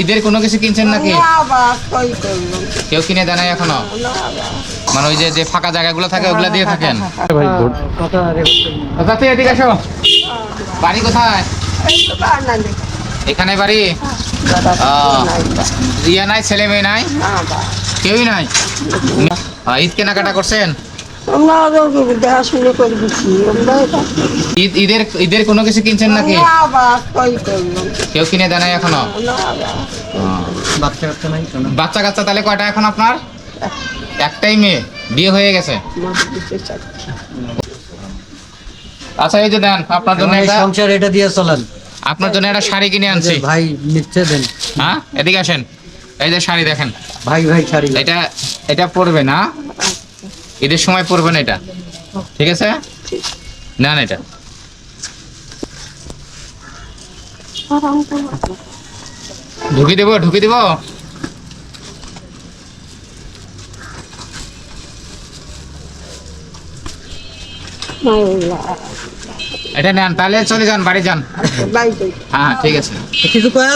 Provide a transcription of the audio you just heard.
ঈদের কোনো কিছু কিনছেন নাকি? কেউ কিনে দেয় নাই এখনও? মানে ওই যে যে ফাঁকা জায়গাগুলো থাকে ওগুলা দিয়ে থাকেন? এদিকে আসো বাড়ি কোথায়? এই তো বানালে এখানে বাড়ি? আহ, ইয়ে নাই ছেলে মেয়ে নাই? কেউই নাই? ঈদ কেনাকাটা করছেন? আমরা দেখাশুনো করে দিচ্ছি আমরা ঈদ ঈদের ঈদের কোনো কিছু কিনছেন নাকি? কেউ কিনে দেয় এখনও? বাচ্চা কাচ্চা নাই বাচ্চা কাচ্চা তাহলে কয়টা এখন আপনার? একটাই মেয়ে বিয়ে হয়ে গেছে। আচ্ছা এই যে দেন আপনার জন্য একটা সংসার এটা দিয়ে চলেন। আপনার জন্য একটা শাড়ি কিনে আনছি। ভাই নিচ্ছে দেন। হ্যাঁ এদিকে আসেন। এই যে শাড়ি দেখেন। ভাই ভাই ছাড়ি এটা এটা পরবে না। ঈদের সময় পরবে না এটা। ঠিক আছে? না না এটা। ঢুকি দেবো ঢুকি দেবো? এটা নেন তাহলে চলে যান বাড়ি যান। হ্যাঁ ঠিক আছে।